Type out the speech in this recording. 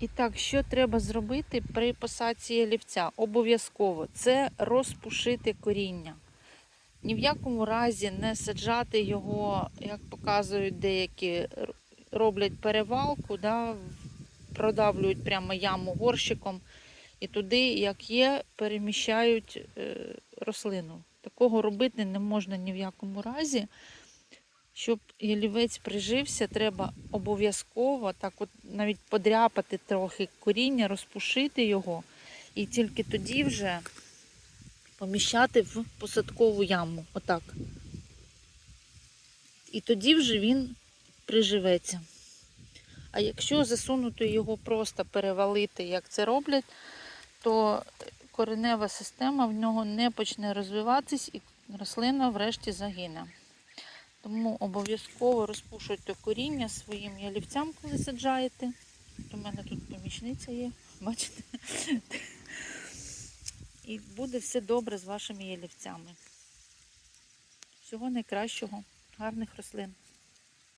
І так, що треба зробити при посадці ялівця? Обов'язково це розпушити коріння. Ні в якому разі не саджати його, як показують деякі, роблять перевалку, да, продавлюють прямо яму горщиком і туди, як є, переміщають е, рослину. Такого робити не можна ні в якому разі. Щоб ялівець прижився, треба обов'язково так от навіть подряпати трохи коріння, розпушити його, і тільки тоді вже поміщати в посадкову яму. Отак. І тоді вже він приживеться. А якщо засунути його просто перевалити, як це роблять, то коренева система в нього не почне розвиватись і рослина врешті загине. Тому обов'язково розпушуйте коріння своїм ялівцям, коли саджаєте. У мене тут помічниця є, бачите? І буде все добре з вашими ялівцями. Всього найкращого, гарних рослин.